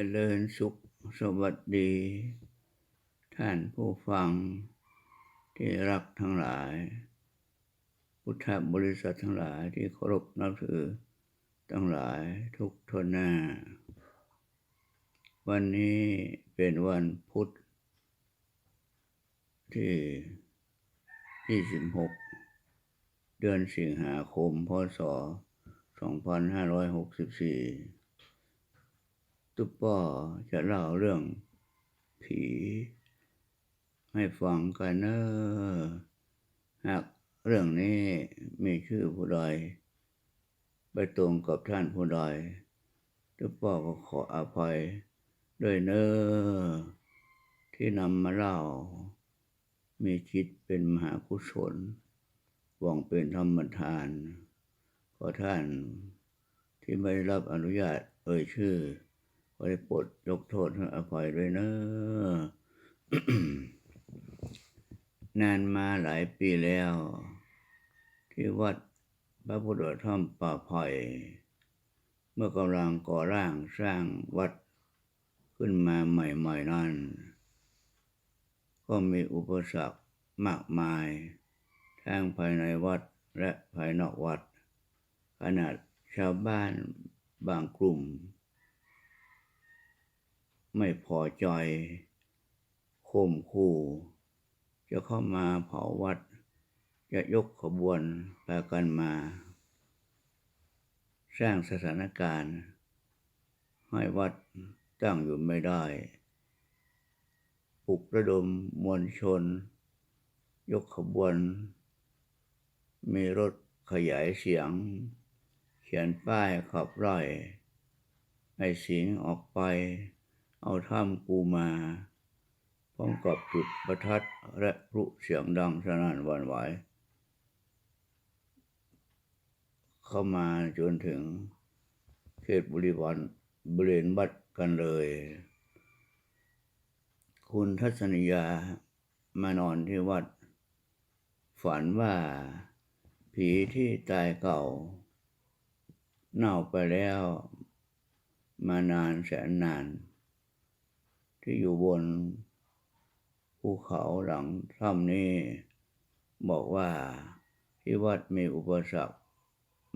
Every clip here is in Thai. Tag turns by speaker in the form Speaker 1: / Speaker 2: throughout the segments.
Speaker 1: จริญสุขสวัสดี ท่านผู้ฟังที่รักทั้งหลาย พุทธบริษัททั้งหลายที่เคารพนับถือทั้งหลายทุกทนหน้า วันนี้เป็นวันพุธที่ 26 เดือนสิงหาคม พศ 2564 ตุ๊ปป้อจะเล่าเรื่องผี ให้ฟังกันเนอะหากเรื่องนี้มีชื่อผู้ใดไปตรงกับท่านผู้ใดตุ๊ปป้อก็ขออภัยด้วยเนอะที่นำมาเล่า มีจิตเป็นมหากุศลหวังเป็นธรรมทาน ขอท่านที่ไม่รับอนุญาตเอ่ยชื่อ ขอได้โปรดยกโทษให้อภัยด้วยเนอะนานมาหลายปีแล้ว ที่วัดพระพุทธธรรมป่าไผ่เมื่อกำลังก่อร่างสร้างวัดขึ้นมาใหม่ๆนั้นก็มีอุปสรรคมากมาย ทั้งภายในวัดและภายนอกวัด ขนาดชาวบ้านบางกลุ่ม ไม่พอใจข่มขู่ จะเข้ามาเผาวัด จะยกขบวนพากันมา สร้างสถานการณ์ ให้วัดตั้งอยู่ไม่ได้ปลุกระดมมวลชน ยกขบวน มีรถขยายเสียง เขียนป้ายขับไล่ให้สิงออกไป เอาถ้ำกูมาพร้อมกับจุดประทัดและพลุเสียงดังสนั่นหวันไหวเข้ามาจนถึงเขตบริวารบริเวณวัดกันเลย คุณทัศนียามานอนที่วัด ฝันว่าผีที่ตายเก่า เน่าไปแล้วมานานแสนนาน ที่อยู่บนภูเขาหลังถ้ำนี้ บอกว่าที่วัดมีอุปสรรค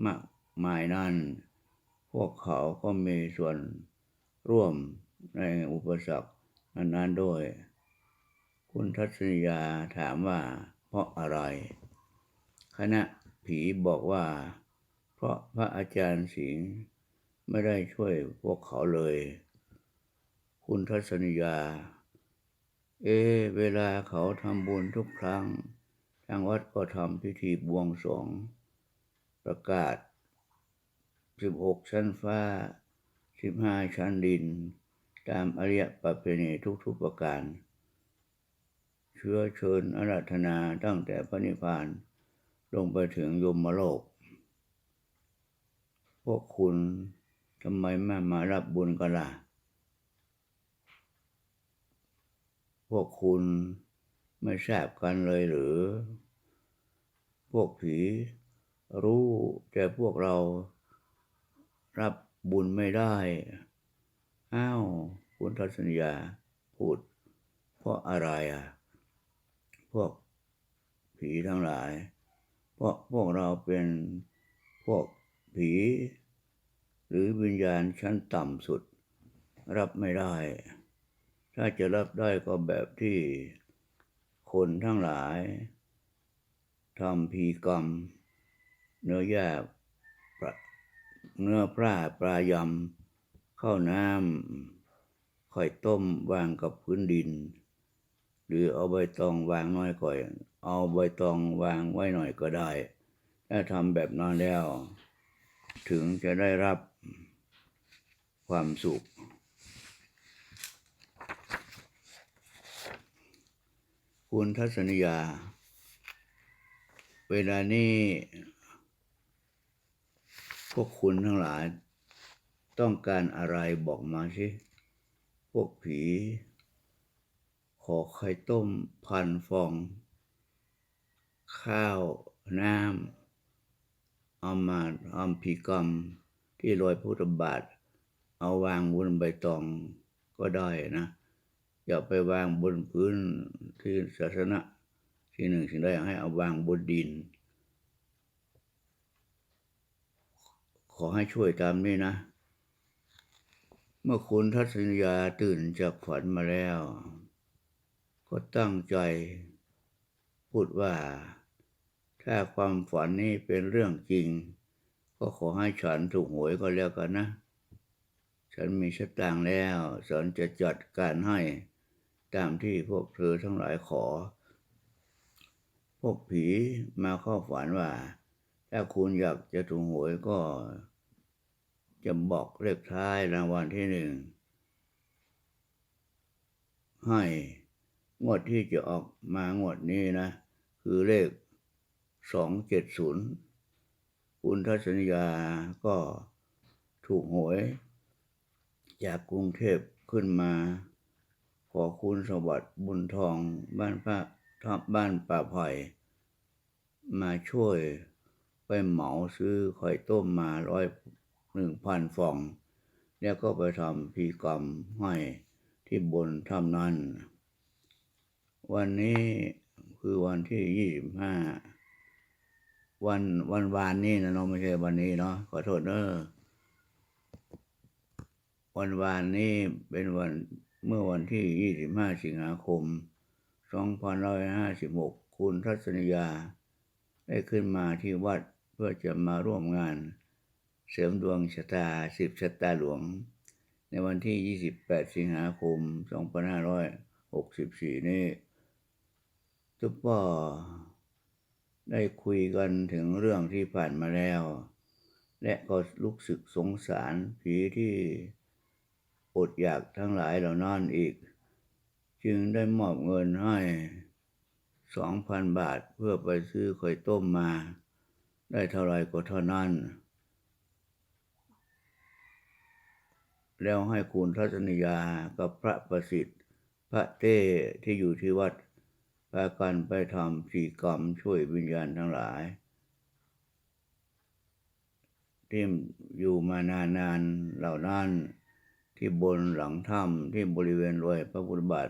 Speaker 1: มากมายนั้นพวกเขาก็มีส่วนร่วมในอุปสรรคนั้นๆด้วย คุณทัศนียาถามว่า เพราะอะไร คณะผีบอกว่า เพราะพระอาจารย์สิงห์ไม่ได้ช่วยพวกเขาเลย คุณทัศนียา เอ เวลาเขาทำบุญทุกครั้ง ทางวัดก็ทำพิธีบวงสรวงประกาศ 16 ชั้นฟ้า 15 ชั้นดิน ตามอริยประเพณีทุกๆประการ เชื้อเชิญอาราธนาตั้งแต่พระนิพพาน ลงไปถึงยมโลก พวกคุณทำไมไม่มารับบุญกันล่ะ พ วกคุณไม่ทราบกันเลยหรือ พวกผีรู้แต่พวกเรารับบุญไม่ได้ อ้าว คุณทัศนียาพูด เพราะอะไรอะ พวกผีทั้งหลาย เพราะพวกเราเป็นพวกผี หรือวิญญาณชั้นต่ำสุด รับไม่ได้ ถ้าจะรับได้ก็แบบที่คนทั้งหลายทำพีกรรม เนื้อย่างเนื้อปลาปลายำข้าวน้ำค่อยต้มวางกับพื้นดิน หรือเอาใบตองวางน้อยก่อย เอาใบตองวางไว้หน่อยก็ได้ ถ้าทำแบบนั้นแล้ว ถึงจะได้รับความสุข คุณทัศนียา เวลานี้พวกคุณทั้งหลาย ต้องการอะไรบอกมาสิ พวกผี ขอไข่ต้มพันฟอง ข้าว น้ำเอามาทำพิกรรม ที่รอยพุทธบาท เอาวางบนใบตองก็ได้นะ อย่าไปวางบนพื้นที่ศาสนะที่หนึ่งสิ่งใดให้เอาวางบนดิน ขอให้ช่วยตามนี้นะ เมื่อคุณทัศนียาตื่นจากฝันมาแล้ว ก็ตั้งใจ พูดว่า ถ้าความฝันนี้เป็นเรื่องจริง ก็ขอให้ฉันถูกหวยก็แล้วกันนะฉันมีสตางแล้วฉันจะจัดการให้ ตามที่พวกเธอทั้งหลายขอ พวกผีมาเข้าฝันว่า ถ้าคุณอยากจะถูกหวยก็จะบอกเลขท้ายรางวัลที่หนึ่งให้งวดที่จะออกมางวดนี้นะ คือเลขสองเจ็ดศูนย์คุณทัศนียาก็ถูกหวย จากกรุงเทพขึ้นมา ขอคุณสวัสดิ์บุญทองบ้านพระทับบ้านป่าไผ่มาช่วยไปเหมาซื้อไข่ต้มมาร้อยหนึ่งพันฟอง แล้วก็ไปทำพีกรรมให้ที่บนถ้ำนั้น วันนี้คือวันที่ยี่สิบห้าวันวันวานนี้นะเนาะไม่ใช่วันนี้เนาะขอโทษเนอะวันวานนี้เป็นวัน เมื่อวันที่ยี่สิงหาคมสองพันร้อยห้าสิบหกคุณทัศนียา ได้ขึ้นมาที่วัดเพื่อจะมาร่วมงาน เสริมดวงชะตาสิบชะตาหลวง ในวันที่ 28 สิงหาคม 2564 นี้ทุกป่อได้คุยกันถึงเรื่องที่ผ่านมาแล้ว และก็ลุกสึกสงสารผีที่ อดอยากทั้งหลายเหล่านั้นอีก จึงได้มอบเงินให้2,000บาทเพื่อไปซื้อไข่ต้มมา ได้เท่าไรก็เท่านั้น แล้วให้คุณทัศนียากับพระประสิทธิ์ พระเต้ที่อยู่ที่วัดพากันไปทำสีกรรมช่วยวิญญาณทั้งหลายที่อยู่มานานๆเหล่านั้น ที่บนหลังถ้ำที่บริเวณรอยพระพุทธบาท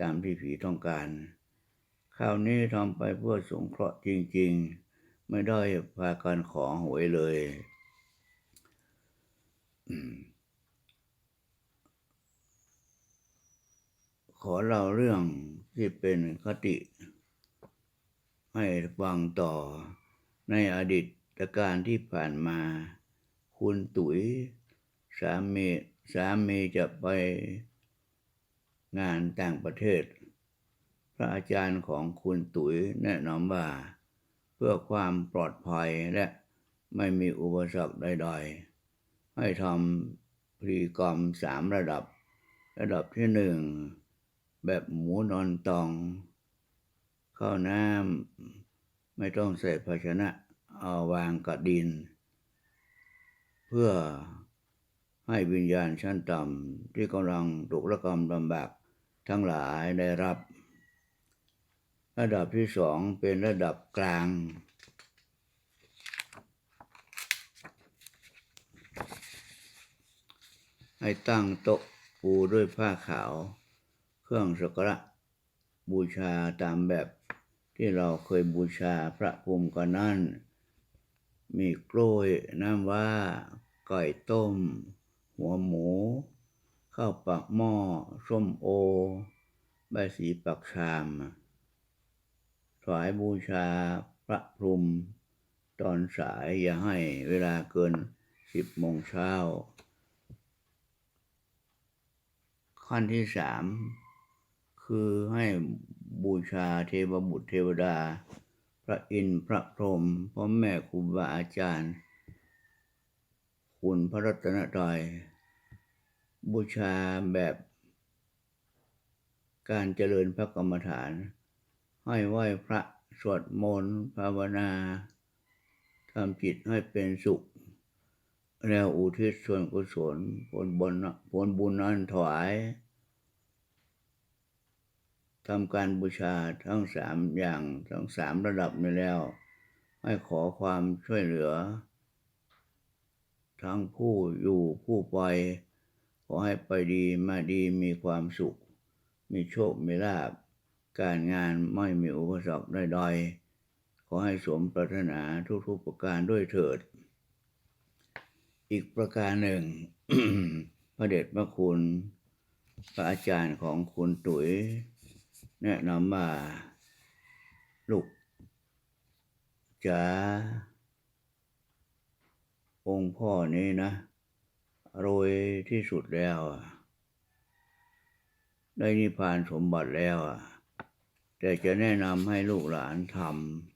Speaker 1: ตามที่ผีต้องการคราวนี้ทำไปเพื่อสงเคราะห์จริง ๆ ไม่ได้พากันขอหวยเลยขอเล่าเรื่องที่เป็นคติ ให้ฟังต่อในอดีตการที่ผ่านมา คุณตุ๋ย สามี สามีจะไปงานต่างประเทศ พระอาจารย์ของคุณตุ๋ยแนะนำว่า เพื่อความปลอดภัยและไม่มีอุปสรรคใดๆ ให้ทำพรีกรรมสามระดับ ระดับที่หนึ่งแบบหมูนอนตอง ข้าวน้ำไม่ต้องใส่ภาชนะเอาวางกับดิน เพื่อ ให้วิญญาณชั้นต่ำที่กำลังตกระกรรมลำบากทั้งหลายได้รับ ระดับที่สองเป็นระดับกลาง ให้ตั้งโต๊ะปูด้วยผ้าขาว เครื่องสักการะบูชาตามแบบที่เราเคยบูชาพระภูมิกันนั่นมีกล้วยน้ำว่าไก่ต้ม หัวหมู ข้าวปักหม้อ ส้มโอ ใบสีปักชามถวายบูชาพระพรหมตอนสายอย่าให้เวลาเกินสิบโมงเช้า ขั้นที่สามคือให้บูชาเทวบุตรเทวดา พระอินทร์พระพรหมพ่อแม่ครูบาอาจารย์ คุณพระรัตนตรัยบูชาแบบการเจริญพระกรรมฐาน ให้ไหว้พระสวดมนต์ภาวนาทำจิตให้เป็นสุข แล้วอุทิศส่วนกุศลผลบุญผลบุญนั้นถวายทำการบูชาทั้งสามอย่างทั้งสามระดับนี้แล้ว ให้ขอความช่วยเหลือ ทั้งผู้อยู่ผู้ไป ขอให้ไปดีมาดีมีความสุข มีโชค มีลาภการงานไม่มีอุปสรรคใดๆขอให้สมปรารถนาทุกๆประการด้วยเถิด อีกประการหนึ่ง พระเดชพระคุณ พระอาจารย์ของคุณตุ๋ย แนะนำว่าลูกจ๋า องค์พ่อนี้นะรวยที่สุดแล้วได้นิพพานสมบัติแล้วแต่จะแนะนำให้ลูกหลานท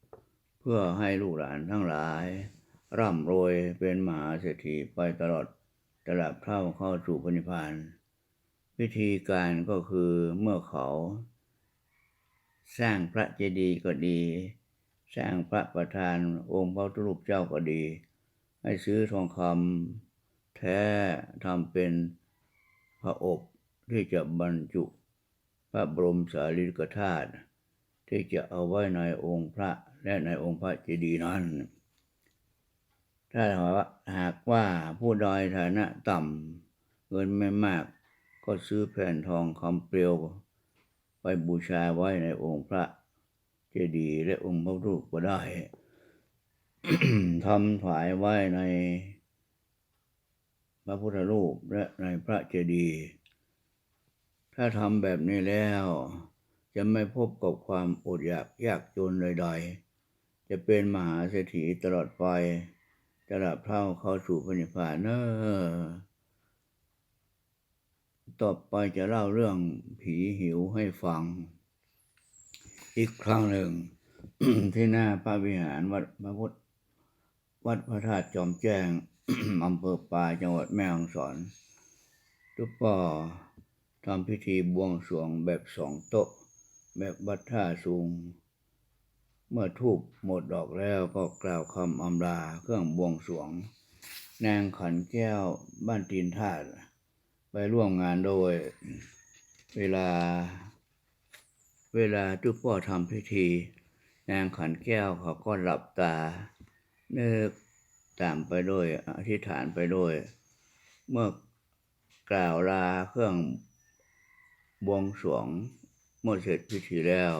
Speaker 1: ำเพื่อให้ลูกหลานทั้งหลาย ร่ำรวยเป็นมหาเศรษฐีไปตลอดตลาดเท่าเข้าสู่พนิพพานวิธีการก็คือเมื่อเขา สร้างพระเจดีย์ก็ดี สร้างพระประธานองค์พระพุทธรูปเจ้าก็ดี ให้ซื้อทองคำแท้ทำเป็นพระอบที่จะบรรจุพระบรมสารีริกธาตุที่จะเอาไว้ในองค์พระและในองค์พระเจดีย์นั้น ถ้าหากว่าผู้ใดฐานะต่ำเงินไม่มาก ก็ซื้อแผ่นทองคำเปลวไปบูชาไว้ในองค์พระเจดีย์และองค์พระรูปก็ได้ ทำถวายไว้ในพระพุทธรูปและในพระเจดีย์ถ้าทำแบบนี้แล้ว จะไม่พบกับความอดอยากยากจนใดๆ จะเป็นมหาเศรษฐีตลอดไปตลอดเท่าเข้าสู่พระนิพพานเนอต่อไปจะเล่าเรื่องผีหิวให้ฟัง อีกครั้งหนึ่งที่หน้าพระวิหารวัดพระพุทธ วัดพระธาตุจอมแจ้งอำเภอปลายจังหวัดแม่ฮ่องสอนทุกป่อทำพิธีบวงสรวงแบบสองโต๊ะ แบบวัดท่าสูง เมื่อทูบหมดดอกแล้วก็กล่าวคำอำลาเครื่องบวงสรวง นางขันแก้วบ้านตีนธาตุไปร่วมงานโดย เวลา เวลาทุกพ่อทำพิธี นางขันแก้วเขาก็หลับตา นึกตามไปด้วยอธิษฐานไปด้วย เมื่อกล่าวลาเครื่องบวงสรวงเมื่อเสร็จพิธีแล้ว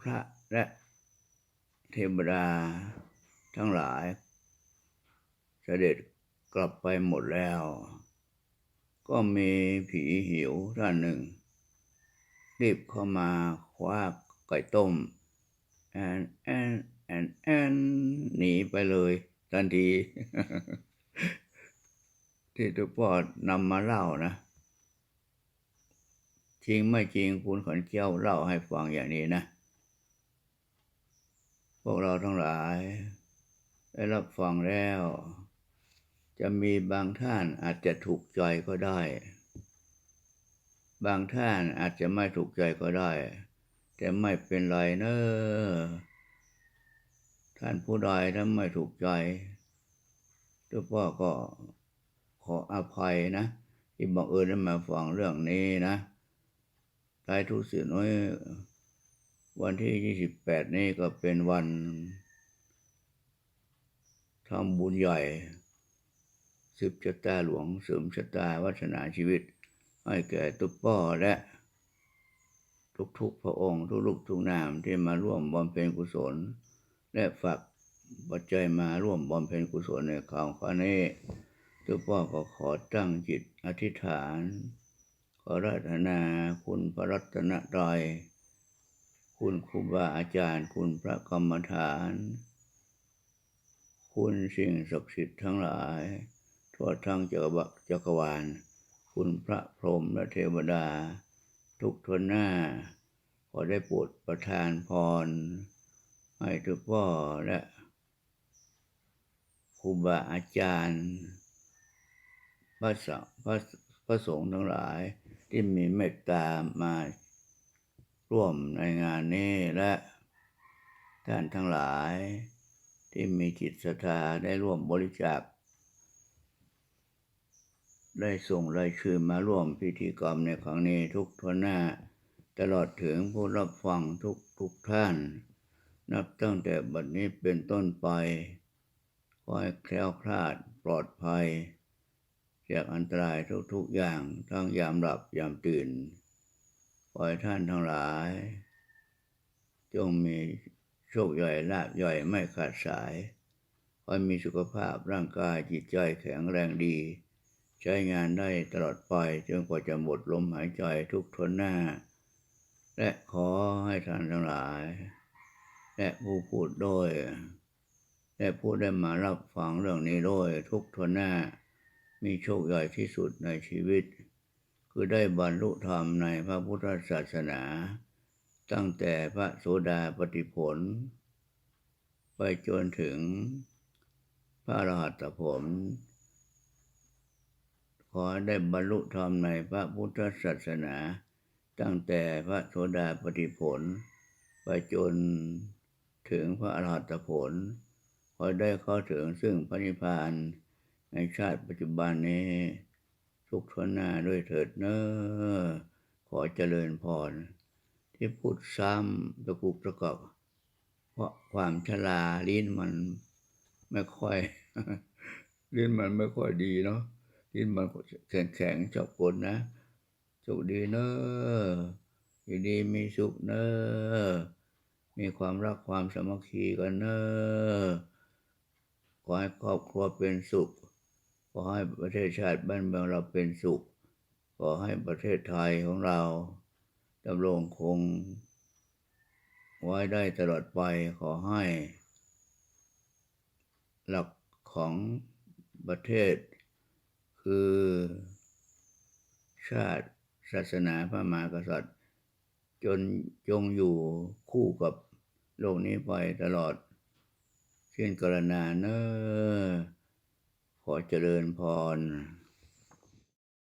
Speaker 1: พระและเทวดาทั้งหลายเสด็จกลับไปหมดแล้ว ก็มีผีหิวท่านหนึ่ง รีบเข้ามาคว้า ไก่ต้มแอนแอนแอนแอนหนีไปเลยทันที ที่ทุกพ่อนำมาเล่านะ จริงไม่จริงคุณขอนเกี้ยวเล่าให้ฟังอย่างนี้นะ พวกเราทั้งหลาย ได้รับฟังแล้ว จะมีบางท่านอาจจะถูกใจก็ได้ บางท่านอาจจะไม่ถูกใจก็ได้ แต่ไม่เป็นไรเนอะท่านผู้ใดถ้าไม่ถูกใจทุกพ่อก็ขออภัยนะ ที่บังเอิญได้มาฟังเรื่องนี้นะท้ายทุกสิ่งน้อย วันที่ยี่สิบแปดนี้ก็เป็นวันทำบุญใหญ่สืบชะตาหลวงเสริมชะตาวัฒนาชีวิต ให้แก่ตุกป้อและ ทุกๆพระองค์ทุกลูกทุกนามที่มาร่วมบำเพ็ญกุศล และฝากปัจจัยมาร่วมบำเพ็ญกุศลในคราวครั้นี้ทุกพ่อก็ขอตั้งจิตอธิษฐาน ขอรัตนาคุณพระรัตนตรัยคุณครูบาอาจารย์ คุณพระกรรมฐาน คุณสิ่งศักดิ์สิทธิ์ทั้งหลาย ทั่วทั้งจักรวาจักรวาลคุณพระพรหมและเทวดา ทุกทนหน้า ขอได้โปรดประทานพร ให้ทุกพ่อและครูบาอาจารย์พระสงฆ์พระพระสงฆ์ทั้งหลายที่มีเมตตามาร่วมในงานนี้และท่านทั้งหลายที่มีจิตศรัทธาได้ร่วมบริจาค ได้ส่งรายชื่อมาร่วมพิธีกรรมในครั้งนี้ทุกทวหน้า ตลอดถึงผู้รับฟังทุกทุกท่าน นับตั้งแต่บัดนี้เป็นต้นไปขอให้แคล้วคลาดปลอดภัย จากอันตรายทุกๆอย่างทั้งยามหลับยามตื่นขอให้ท่านทั้งหลาย จงมีโชคใหญ่ลาภใหญ่ไม่ขาดสายขอให้มีสุขภาพร่างกายจิตใจแข็งแรงดี ช้งานได้ตลอดไปจนกว่าจะหมดลมหายใจทุกทนหน้า และขอให้ท่านทั้งหลาย และผู้พูดด้วยและผู้ได้มารับฟังเรื่องนี้ด้วยทุกทนหน้า มีโชคใหญ่ที่สุดในชีวิต คือได้บรรลุธรรมในพระพุทธศาสนา ตั้งแต่พระโสดาปฏิผล ไปจนถึงพระรหัตผล อได้บรรลุธรรมในพระพุทธศาสนา ตั้งแต่พระโสดาปฏิผล ไปจนถึงพระอรหัตผล ขอได้เข้าถึงซึ่งพระนิพพานในชาติปัจจุบันนี้ทุกทนหน้าด้วยเถิดเนอขอเจริญพร ที่พูดซ้ำตะกุกตะกอกเพราะความชราลิ้นมันไม่ค่อย ลิ้นมันไม่ค่อยดีเนาะ ลิ้นมันแข็งแข็งๆชอบกดนะสุขดีเนอะอยู่ดีมีสุขเนอะมีความรักความสามัคคีกันเนอะขอให้ครอบครัวเป็นสุข ขอให้ประเทศชาติบ้านเมืองเราเป็นสุข ขอให้ประเทศไทยของเราดำรงคง ไว้ได้ตลอดไป ขอให้ หลักของประเทศ คือ ชาติศาสนาพระมหากษัตริย์ จนจงอยู่คู่กับโลกนี้ไปตลอด เช่นกรณาเนอขอเจริญพร